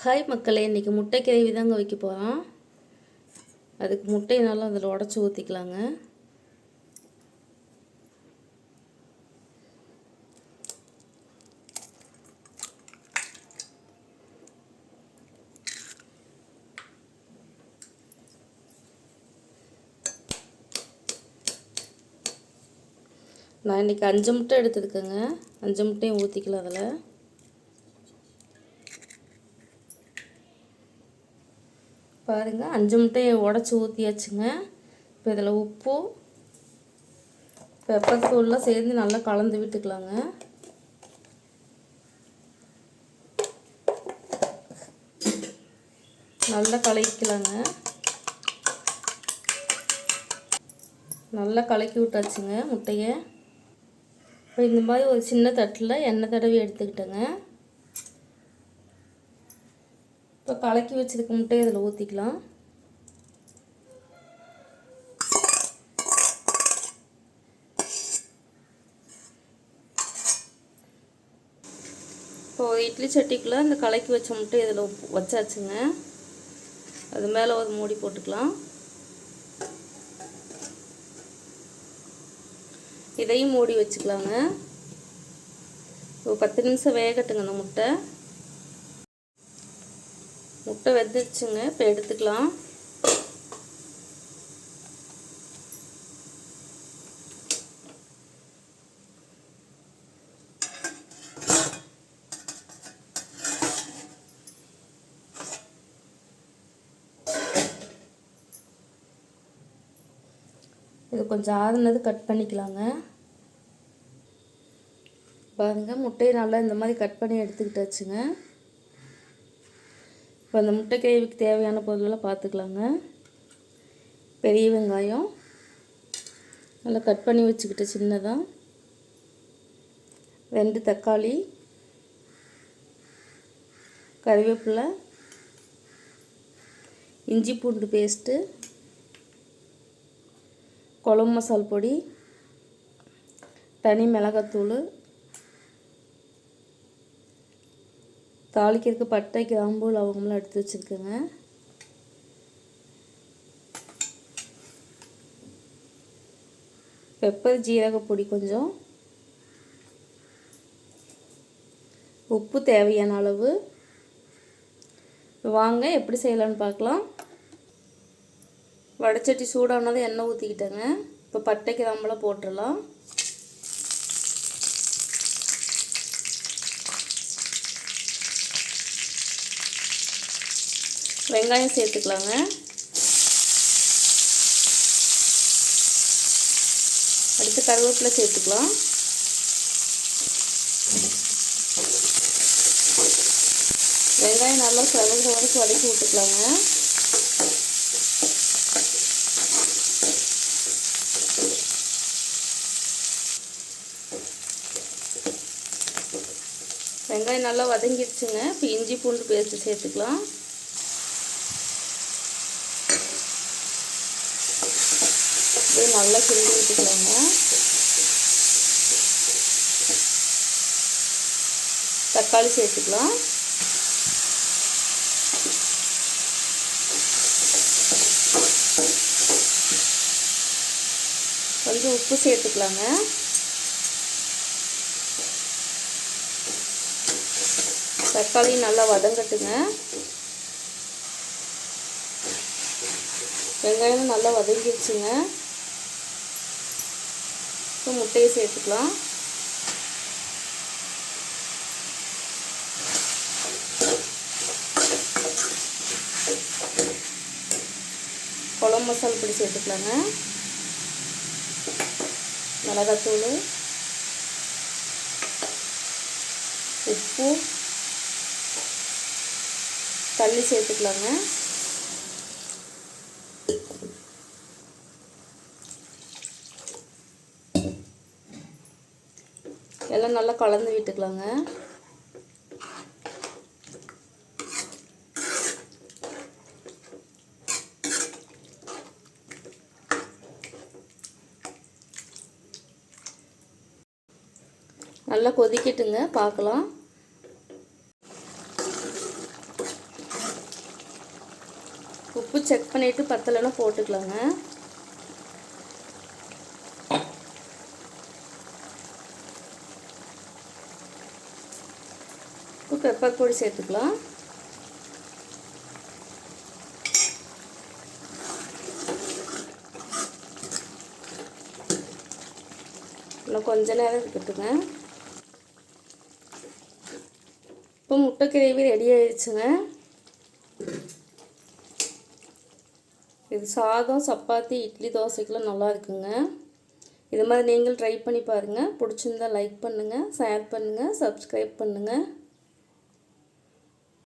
Hi மக்களே இன்றைக்கி முட்டை கிரேவி தாங்க வைக்க போகிறோம் அதுக்கு முட்டையினாலும் அதில் உடச்சி ஊற்றிக்கலாங்க நான் இன்றைக்கி அஞ்சு முட்டை எடுத்துருக்கேங்க அஞ்சு முட்டையும் ஊற்றிக்கலாம் அதில். பாருங்கள் அஞ்சு முட்டையை உடச்சி ஊற்றியாச்சுங்க இப்போ இதில் உப்பு பெப்பர் தூள்லாம் சேர்ந்து நல்லா கலந்து விட்டுக்கலாங்க. நல்லா கலக்கிக்கலாங்க. நல்லா கலக்கி விட்டாச்சுங்க முட்டையை. இப்போ இந்த மாதிரி ஒரு சின்ன தட்டில் எண்ணெய் தடவி எடுத்துக்கிட்டேங்க. இப்போ கலக்கி வச்சிருக்க முட்டையை இதில் ஊற்றிக்கலாம் இப்போ இட்லி சட்டிக்குள்ளே இந்த கலக்கி வச்ச முட்டை இதில் வச்சாச்சுங்க. அது மேலே ஒரு மூடி போட்டுக்கலாம். இதையும் மூடி வச்சுக்கலாங்க. ஒரு பத்து நிமிஷம் வேகட்டுங்க அந்த முட்டை. முட்டை வெந்துருச்சுங்க. இப்போ எடுத்துக்கலாம். இது கொஞ்சம் ஆறுனது கட் பண்ணிக்கலாங்க. பாருங்கள் முட்டையை நல்லா இந்த மாதிரி கட் பண்ணி எடுத்துக்கிட்டாச்சுங்க. இப்போ அந்த முட்டை கிரேவிக்கு தேவையான பொருளெல்லாம் பார்த்துக்கலாங்க. பெரிய வெங்காயம். நல்லா கட் பண்ணி வச்சுக்கிட்டு சின்னதாக ரெண்டு தக்காளி. கறிவேப்பிலை. இஞ்சி பூண்டு பேஸ்ட்டு. குழம்பு மசால் பொடி. தனி மிளகாத்தூள். தாளிக்கிறதுக்கு பட்டை கிராம்பு லவங்கம்லாம் எடுத்து வச்சுருக்கேங்க. பெப்பர் ஜீரகப்பொடி கொஞ்சம். உப்பு தேவையான அளவு. வாங்க எப்படி செய்யலான்னு பார்க்கலாம். வடச்சட்டி சூடானதை எண்ணெய் ஊற்றிக்கிட்டேங்க இப்போ பட்டை கிராம்பெலாம் போட்டுடலாம். வெங்காயம் சேர்த்துக்கலாங்க. அடுத்து கருவேப்பிலை சேர்த்துக்கலாம். வெங்காயம் நல்லா செவங்க வரைக்கும் வதக்கி விட்டுக்கலாங்க. வெங்காயம் நல்லா வதங்கிடுச்சுங்க. இப்போ இஞ்சி பூண்டு பேஸ்ட்டு சேர்த்துக்கலாம். இது நல்லா கிண்டி விட்டுக்கலாங்க. தக்காளி சேர்த்துக்கலாம். கொஞ்சம் உப்பு சேர்த்துக்கலாங்க. தக்காளி நல்லா வதங்கட்டுங்க. வெங்காயம் நல்லா வதங்கிடுச்சுங்க இப்போ முட்டையை சேர்த்துக்கலாம். குழம்பு மசாலா பொடி சேர்த்துக்கலாங்க. மிளகாத்தூள் உப்பு தண்ணி சேர்த்துக்கலாங்க. எல்லாம் நல்லா கலந்து விட்டுக்கலாங்க. நல்லா கொதிக்கட்டுங்க பார்க்கலாம். உப்பு செக் பண்ணிவிட்டு பத்தலைன்னா போட்டுக்கலாங்க. இப்போ பெப்பர் பொடி சேர்த்துக்கலாம். இன்னும் கொஞ்ச நேரம் இருக்கட்டுங்க. இப்போ முட்டை கிரேவி ரெடி ஆயிடுச்சுங்க. இது சாதம் சப்பாத்தி இட்லி தோசைக்கெலாம் நல்லா இருக்குங்க. இது மாதிரி நீங்கள் ட்ரை பண்ணி பாருங்கள் பிடிச்சிருந்தா லைக் பண்ணுங்கள் ஷேர் பண்ணுங்கள் சப்ஸ்கிரைப் பண்ணுங்கள்